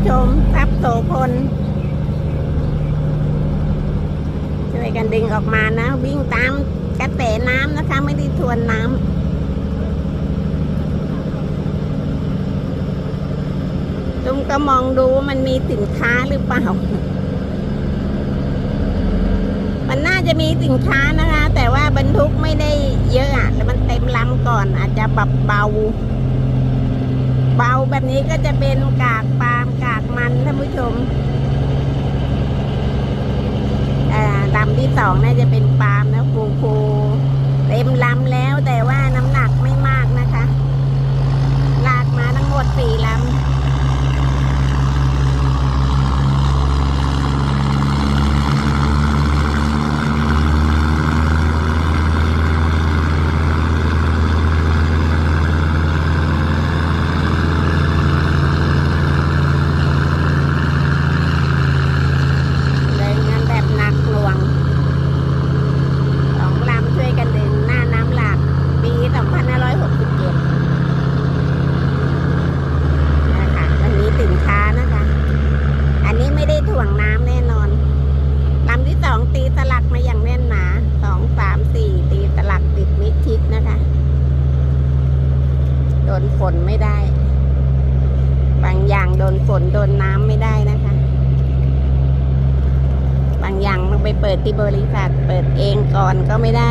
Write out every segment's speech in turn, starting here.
ผู้ชมทับโสพลช่วยกันดึงออกมานะ วิ่งตามกระแสน้ำนะคะ ไม่ได้ทวนน้ำจุมก็มองดูว่ามันมีสินค้าหรือเปล่า มันน่าจะมีสินค้านะคะ แต่ว่าบรรทุกไม่ได้เยอะอะแต่มันเต็มลำก่อนอาจจะแบบเบา เบาแบบนี้ก็จะเป็นกากปาล์มกากมันท่านผู้ชมอ่าลำที่สองน่าจะเป็นปาล์มนะฟูฟูเต็มลำแล้วแต่ว่าน้ำหนักไม่มากนะคะ ลากมาทั้งหมดสี่ลำ เลยงานแบบหนักหน่วง สองลำช่วยกันดึงหน้าน้ำหลากปี 2567 นะคะมันมีสินค้านะคะ อันนี้ไม่ได้ถ่วงน้ำแน่นอน ลำที่สองตีสลักมาอย่างแน่นหนา สองสามสี่ตีสลักติดมิดชิดนะคะ โด นฝนไม่ได้ บางอย่างโดนฝนโดนน้ำไม่ได้นะคะ บางอย่างต้องไปเปิดที่บริษัท เปิดเองก่อนก็ไม่ได้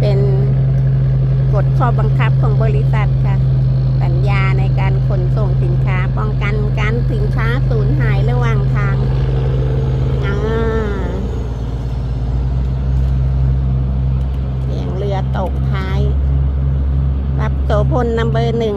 เป็นกฎข้อบังคับของบริษัทค่ะ สัญญาในการขนส่งสินค้า ป้องกันการสินค้าสูญหายระหว่างทางอ่าเสียงเรือตกท้าย รับ โสพลนัมเบอร์หนึ่ง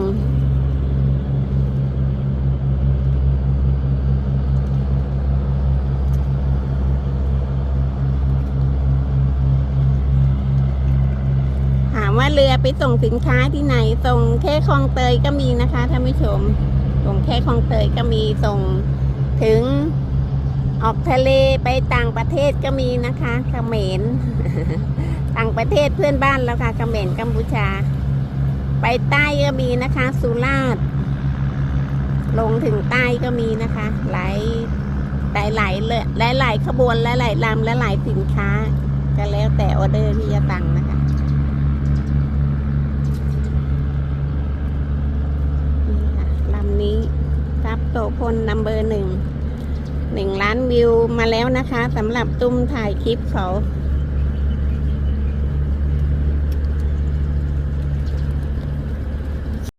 ถามว่าเรือไปส่งสินค้าที่ไหน ส่งแค่คลองเตยก็มีนะคะท่านผู้ชม ส่งแค่คลองเตยก็มีส่งถึงออกทะเลไปต่างประเทศก็มีนะคะเขมรต่างประเทศเพื่อนบ้านแล้วค่ะเขมรกัมพูชา ไปใต้ก็มีนะคะ สุราษฎร์ลงถึงใต้ก็มีนะคะ หลายหลายหลายเลยหลายหลายขบวนและหลายลำและหลายสินค้า ก็แล้วแต่ออเดอร์ที่จะสั่งนะคะนี่ค่ะลำนี้ครับโตพลนัมเบอร์หนึ่งหนึ่งล้านวิวมาแล้วนะคะสำหรับตุ้มถ่ายคลิปเขา